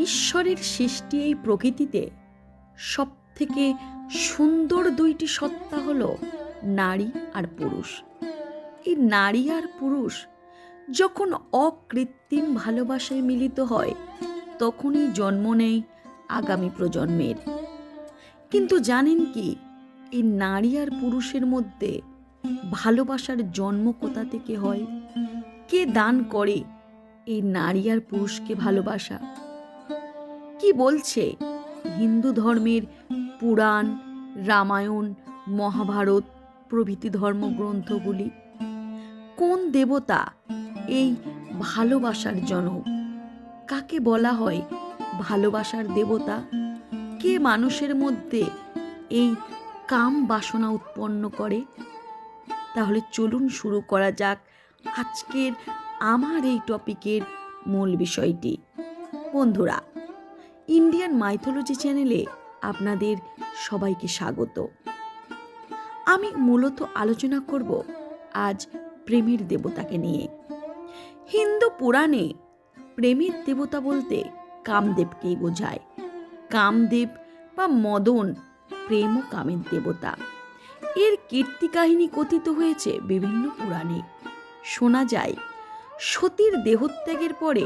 ঈশ্বরের সৃষ্টি এই প্রকৃতিতে সব থেকে সুন্দর দুইটি সত্তা হলো নারী আর পুরুষ। এই নারী আর পুরুষ যখন অকৃত্রিম ভালোবাসায় মিলিত হয়, তখনই জন্ম নেয় আগামী প্রজন্মের। কিন্তু জানেন কি, এই নারী আর পুরুষের মধ্যে ভালোবাসার জন্ম কোথা থেকে হয়? কে দান করে এই নারী আর পুরুষকে ভালোবাসা? কি বলছে? হিন্দু ধর্মের পুরাণ, রামায়ণ, মহাভারত প্রভৃতি ধর্মগ্রন্থগুলি। কোন দেবতা এই ভালোবাসার জনক? কাকে বলা হয় ভালোবাসার দেবতা? কে মানুষের মধ্যে এই কাম বাসনা উৎপন্ন করে? তাহলে চলুন শুরু করা যাক আজকের আমার এই টপিকের মূল বিষয়টি। বন্ধুরা ইন্ডিয়ান মাইথোলজি চ্যানেলে আপনাদের সবাইকে স্বাগত। আমি মূলত আলোচনা করব আজ প্রেমের দেবতাকে নিয়ে। হিন্দু পুরাণে প্রেমের দেবতা বলতে কামদেবকেই বোঝায়। কামদেব বা মদন প্রেম ও কামের দেবতা। এর কীর্তি কাহিনী কথিত হয়েছে বিভিন্ন পুরাণে। শোনা যায়, সতীর দেহত্যাগের পরে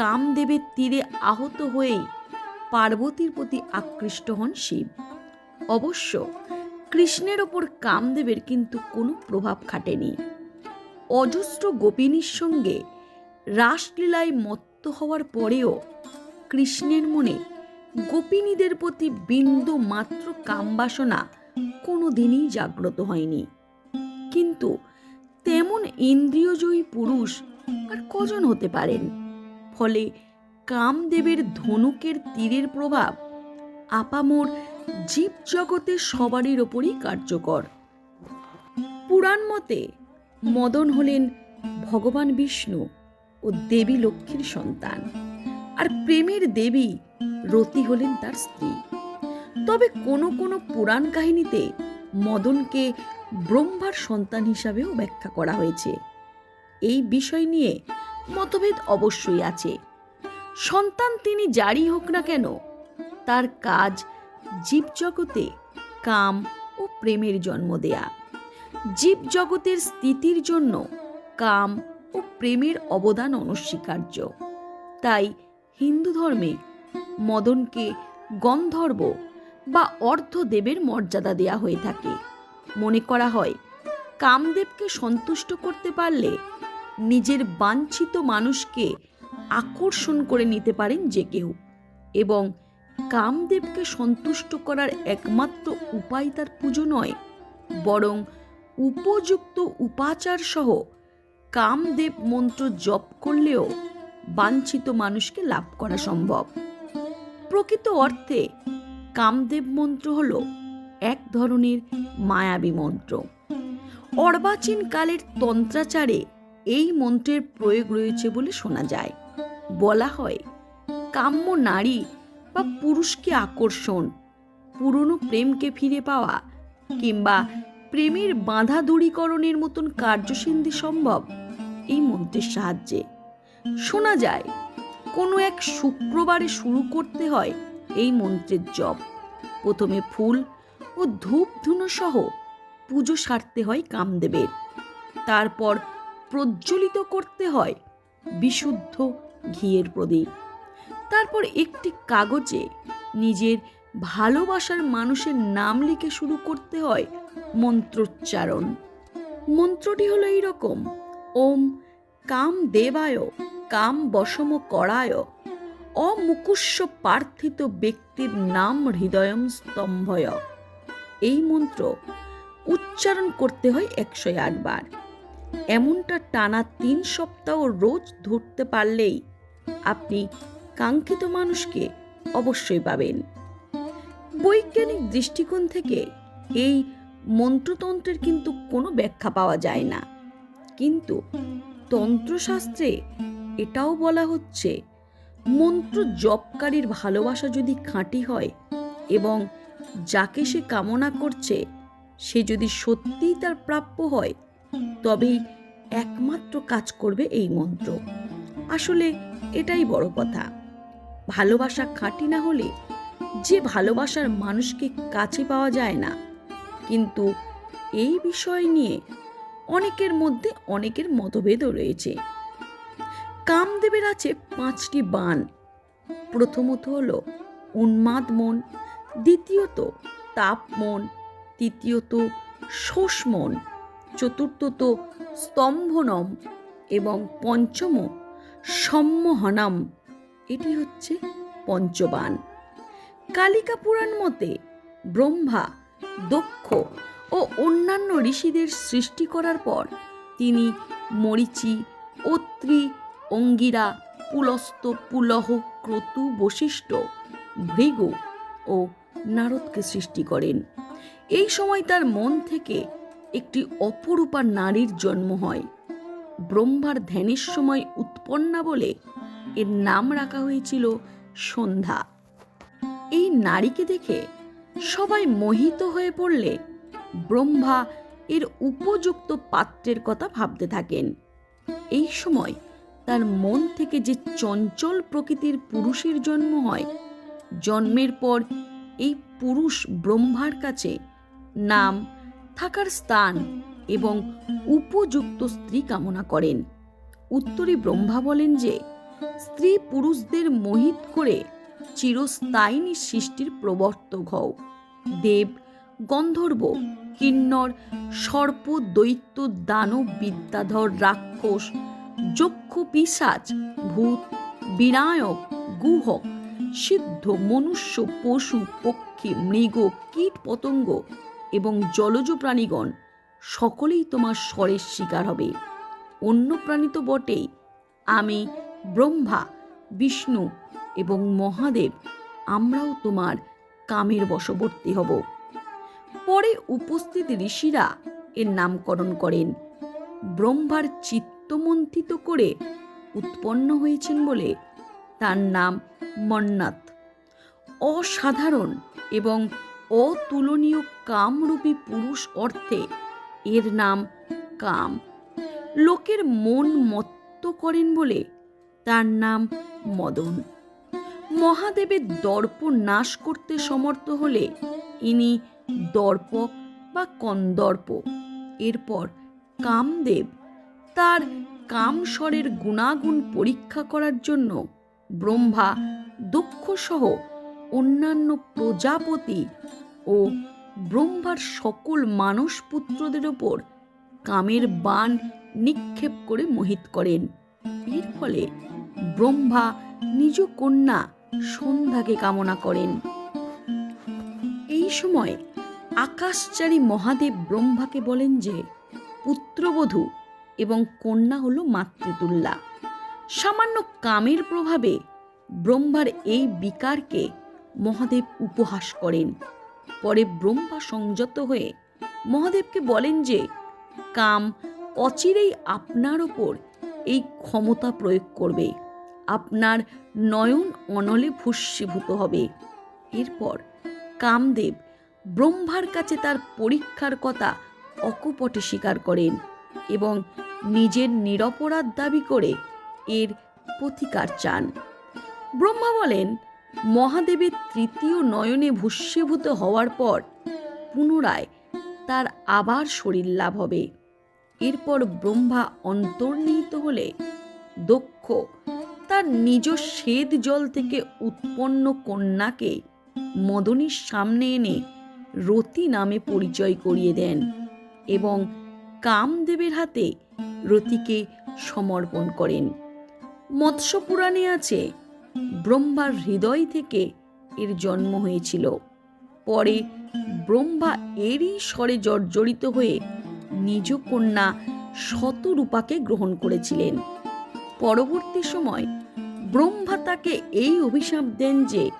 কামদেবের তীরে আহত হয়েই পার্বতীর প্রতি আকৃষ্ট হন শিব। অবশ্য কৃষ্ণের ওপর কামদেবের কিন্তু কোনো প্রভাব খাটেনি। অজস্র গোপিনীর সঙ্গে রাসলীলায় মত্ত হওয়ার পরেও কৃষ্ণের মনে গোপিনীদের প্রতি বিন্দু মাত্র কামবাসনা কোনো দিনই জাগ্রত হয়নি। কিন্তু তেমন ইন্দ্রিয়জয়ী পুরুষ আর কজন হতে পারেন? ফলে কামদেবের ধনুকের তীরের প্রভাব আপামোর জীব জগতের সবারই ওপরই কার্যকর। পুরাণ মতে মদন হলেন ভগবান বিষ্ণু ও দেবী লক্ষ্মীর সন্তান, আর প্রেমের দেবী রতি হলেন তার স্ত্রী। তবে কোনো কোনো পুরাণ কাহিনীতে মদনকে ব্রহ্মার সন্তান হিসাবেও ব্যাখ্যা করা হয়েছে। এই বিষয় নিয়ে মতভেদ অবশ্যই আছে। সন্তান তিনি যারই হোক না কেন, তার কাজ জীবজগতে কাম ও প্রেমের জন্ম দেয়া। জীবজগতের স্থিতির জন্য কাম ও প্রেমের অবদান অনস্বীকার্য। তাই হিন্দু ধর্মে মদনকে গন্ধর্ব বা অর্ধদেবের মর্যাদা দেয়া হয়ে থাকে। মনে করা হয়, কামদেবকে সন্তুষ্ট করতে পারলে নিজের বাঞ্ছিত মানুষকে আকর্ষণ করে নিতে পারেন যে কেউ। এবং কামদেবকে সন্তুষ্ট করার একমাত্র উপায় তার পুজো নয়, বরং উপযুক্ত উপাচার সহ কামদেব মন্ত্র জপ করলেও বাঞ্ছিত মানুষকে লাভ করা সম্ভব। প্রকৃত অর্থে কামদেব মন্ত্র হল এক ধরনের মায়াবী মন্ত্র। অর্বাচীন কালের তন্ত্রাচারে এই মন্ত্রের প্রয়োগ রয়েছে বলে শোনা যায়। বলা হয়, কাম্য নারী বা পুরুষকে আকর্ষণ, পুরনো প্রেমকে ফিরে পাওয়া কিংবা প্রেমের বাধা দূরীকরণের মতন কার্যসিদ্ধি সম্ভব এই মন্ত্রের সাহায্যে। শোনা যায়, কোনো এক শুক্রবারে শুরু করতে হয় এই মন্ত্রের জপ। প্রথমে ফুল ও ধূপ ধুনো সহ পুজো সারতে হয় কামদেবের। তারপর প্রজ্বলিত করতে হয় বিশুদ্ধ ঘিয়ের প্রদীপ। তারপর একটি কাগজে নিজের ভালোবাসার মানুষের নাম লিখে শুরু করতে হয় মন্ত্রোচ্চারণ। মন্ত্রটি হলো এইরকম, ওম কাম দেবায়, কাম বশম করায় অমুকুস্য প্রার্থিত ব্যক্তির নাম হৃদয়ম স্তম্ভয়। এই মন্ত্র উচ্চারণ করতে হয় একশো আট বার। এমনটা টানা তিন সপ্তাহ রোজ ধরতে পারলেই আপনি কাঙ্ক্ষিত মানুষকে অবশ্যই পাবেন। বৈজ্ঞানিক দৃষ্টিকোণ থেকে এই মন্ত্রতন্ত্রের কিন্তু কোনো ব্যাখ্যা পাওয়া যায় না। কিন্তু তন্ত্রশাস্ত্রে এটাও বলা হচ্ছে, মন্ত্র জপকারীর ভালোবাসা যদি খাঁটি হয় এবং যাকে সে কামনা করছে, সে যদি সত্যিই তার প্রাপ্য হয় তবেই একমাত্র কাজ করবে এই মন্ত্র। আসলে এটাই বড় কথা। ভালোবাসা খাঁটি না হলে যে ভালোবাসার মানুষকে কাছে পাওয়া যায় না। কিন্তু এই বিষয় নিয়ে অনেকের মধ্যে অনেকের মতভেদও রয়েছে। কামদেবের আছে পাঁচটি বান প্রথমত হল উন্মাদ মন, দ্বিতীয়ত তাপ মন, তৃতীয়ত শোষ মন। চতুর্থত স্তম্ভনম এবং পঞ্চম সম্মোহনম। এটি হচ্ছে পঞ্চবান। কালিকা পুরাণ মতে ব্রহ্মা দক্ষ ও অন্যান্য ঋষিদের সৃষ্টি করার পর তিনি মরিচি, অত্রি, অঙ্গিরা, পুলস্ত, পুলহ, ক্রতু, বশিষ্ঠ, ভৃগু ও নারদকে সৃষ্টি করেন। এই সময় তার মন থেকে একটি অপরূপা নারীর জন্ম হয়। ব্রহ্মার ধ্যানের সময় উৎপন্না বলে এর নাম রাখা হয়েছিল সন্ধ্যা। এই নারীকে দেখে সবাই মোহিত হয়ে পড়লে ব্রহ্মা এর উপযুক্ত পাত্রের কথা ভাবতে থাকেন। এই সময় তার মন থেকে যে চঞ্চল প্রকৃতির পুরুষের জন্ম হয়, জন্মের পর এই পুরুষ ব্রহ্মার কাছে নাম থাকার স্থান এবং উপযুক্ত স্ত্রী কামনা করেন। উত্তরে ব্রহ্মা বলেন যে, স্ত্রী পুরুষদের মোহিত করে চিরস্থায়িনী সৃষ্টির প্রবর্তক হও। দেব, গন্ধর্ব, কিন্নর, সর্প, দৈত্য, দানব, বিদ্যাধর, রাক্ষস, যক্ষ, পিসাচ, ভূত, বিনায়ক গুহক সিদ্ধ, মনুষ্য, পশু, পক্ষী, মৃগ কীট পতঙ্গ এবং জলজ প্রাণীগণ সকলেই তোমার স্বরের শিকার হবে। অন্য প্রাণী তো বটেই। আমি, ব্রহ্মা, বিষ্ণু এবং মহাদেব, আমরাও তোমার কামের বশবর্তী হব। পরে উপস্থিত ঋষিরা এর নামকরণ করেন। ব্রহ্মার চিত্তমন্থিত করে উৎপন্ন হয়েছেন বলে তার নাম মন্নাথ। অসাধারণ এবং অতুলনীয় কামরূপী পুরুষ অর্থে এর নাম কাম। লোকের মন মত্ত করেন বলে তার নাম মদন। মহাদেবের দর্প নাশ করতে সমর্থ হলে ইনি দর্পক বা কন্দর্প। এরপর কামদেব তার কামস্বরের গুণাগুণ পরীক্ষা করার জন্য ব্রহ্মা দক্ষসহ অন্যান্য প্রজাপতি ও ব্রহ্মার সকল মানস পুত্রদের ওপর কামের বান নিক্ষেপ করে মোহিত করেন। এর ফলে ব্রহ্মা নিজ কন্যা সন্ধ্যাকে কামনা করেন। এই সময় আকাশচারী মহাদেব ব্রহ্মাকে বলেন যে, পুত্রবধূ এবং কন্যা হল মাতৃতুল্লা সামান্য কামের প্রভাবে ব্রহ্মার এই বিকারকে মহাদেব উপহাস করেন। পরে ব্রহ্মা সংযত হয়ে মহাদেবকে বলেন যে, কাম অচিরেই আপনার ওপর এই ক্ষমতা প্রয়োগ করবে। আপনার নয়ন অনলে ভস্মীভূত হবে। এরপর কামদেব ব্রহ্মার কাছে তার পরীক্ষার কথা অকপটে স্বীকার করেন এবং নিজের নিরপরাধ দাবি করে এর প্রতিকার চান। ব্রহ্মা বলেন মহাদেবের তৃতীয় নয়নে ভস্মীভূত হওয়ার পর পুনরায় তার আবার শরীর লাভ হবে। এরপর ব্রহ্মা অন্তর্নিহিত হলে দক্ষ তার নিজ শ্বেদ জল থেকে উৎপন্ন কন্যাকে মদনীর সামনে এনে রতি নামে পরিচয় করিয়ে দেন এবং কামদেবের হাতে রতিকে সমর্পণ করেন। মৎস্য পুরাণে আছে ব্রহ্মার হৃদয় থেকে এর জন্ম হয়েছিল। পরে ব্রহ্মা এরই স্বরে জর্জরিত হয়ে নিজ কন্যা শতরূপাকে গ্রহণ করেছিলেন। পরবর্তী সময় ব্রহ্মা তাকে এই অভিশাপ দেন যে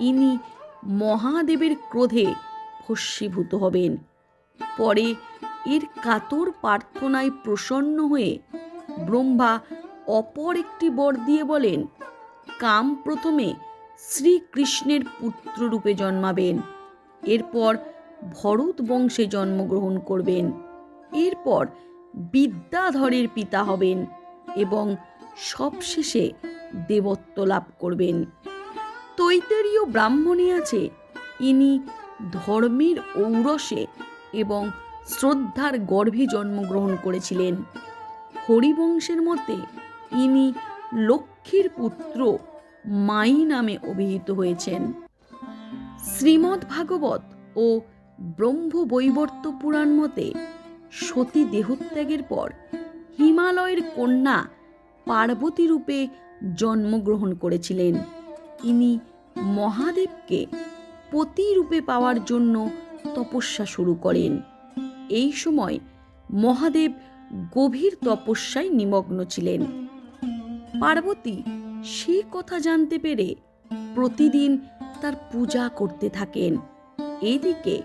ইনি মহাদেবের ক্রোধে ভস্মীভূত হবেন। পরে এর কাতর প্রার্থনায় প্রসন্ন হয়ে ব্রহ্মা অপর একটি বর দিয়ে বলেন কাম প্রথমে শ্রীকৃষ্ণের পুত্ররূপে জন্মাবেন। এরপর ভরত বংশে জন্মগ্রহণ করবেন। এরপর বিদ্যাধরের পিতা হবেন এবং সবশেষে দেবত্ব লাভ করবেন। তৈতেরীয় ব্রাহ্মণে আছে ইনি ধর্মের ঔরসে এবং শ্রদ্ধার গর্ভে জন্মগ্রহণ করেছিলেন। হরিবংশের মতে ইনি লক্ষ্মীর পুত্র মাই নামে অভিহিত হয়েছেন। শ্রীমদ্ ভাগবত ও ব্রহ্মবৈবর্ত পুরাণ মতে সতী দেহত্যাগের পর হিমালয়ের কন্যা পার্বতী রূপে জন্মগ্রহণ করেছিলেন। ইনি মহাদেবকে পতি রূপে পাওয়ার জন্য তপস্যা শুরু করেন। এই সময় মহাদেব গভীর তপস্যায় নিমগ্ন ছিলেন। পার্বতী সে কথা জানতে পেরে প্রতিদিন তার পূজা করতে থাকেন। এদিকে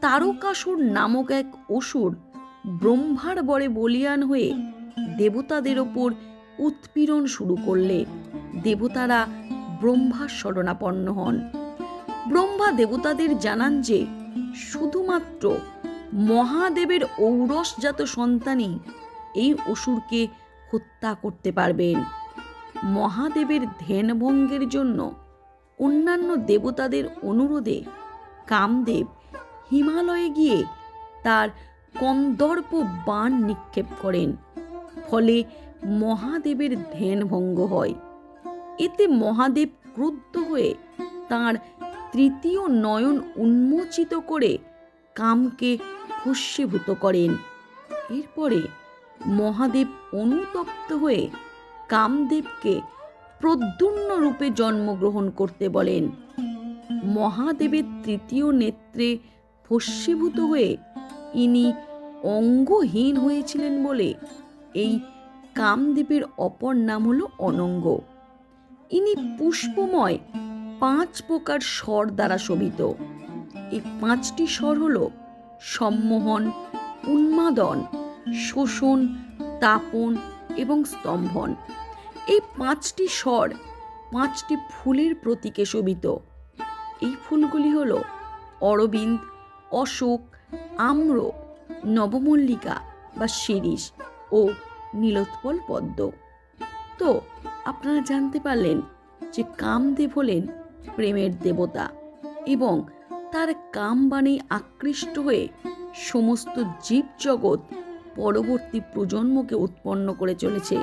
তারকাসুর নামক এক অসুর ব্রহ্মার বরে বলিয়ান হয়ে দেবতাদের ওপর উৎপীড়ন শুরু করলে দেবতারা ব্রহ্মার শরণাপন্ন হন। ব্রহ্মা দেবতাদের জানান যে, শুধুমাত্র মহাদেবের ঔরসজাত সন্তানই এই অসুরকে হত্যা করতে পারবেন। মহাদেবের ধ্যানভঙ্গের জন্য অন্যান্য দেবতাদের অনুরোধে কামদেব হিমালয়ে গিয়ে তার কন্দর্প বাণ নিক্ষেপ করেন। ফলে মহাদেবের ধ্যানভঙ্গ হয়। এতে মহাদেব ক্রুদ্ধ হয়ে তার তৃতীয় নয়ন উন্মোচিত করে কামকে ভস্মীভূত করেন। এরপরে মহাদেব অনুতপ্ত হয়ে কামদেবকে প্রদ্যুন্ন রূপে জন্মগ্রহণ করতে বলেন। মহাদেবের তৃতীয় নেত্রে ভস্মীভূত হয়ে ইনি অঙ্গহীন হয়েছিলেন বলে এই কামদেবের অপর নাম হল অনঙ্গ। ইনি পুষ্পময় পাঁচ প্রকার স্বর দ্বারা শোভিত। এই পাঁচটি স্বর হল সম্মোহন, উন্মাদন শোষণ, তাপন এবং স্তম্ভন। এই পাঁচটি স্বর পাঁচটি ফুলের প্রতীকে শোভিত। এই ফুলগুলি হল অরবিন্দ, অশোক, আম্র, নবমল্লিকা বা শিরিষ ও নীলোৎপল পদ্ম। তো, আপনারা জানতে পারলেন যে কামদেব হলেন প্রেমের দেবতা এবং তার কামবাণী আকৃষ্ট হয়ে সমস্ত জীবজগৎ পরবর্তী প্রজন্মকে উৎপন্ন করে চলেছে।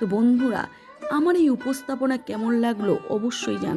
তো বন্ধুরা আমার এই উপস্থাপনা কেমন লাগল অবশ্যই জান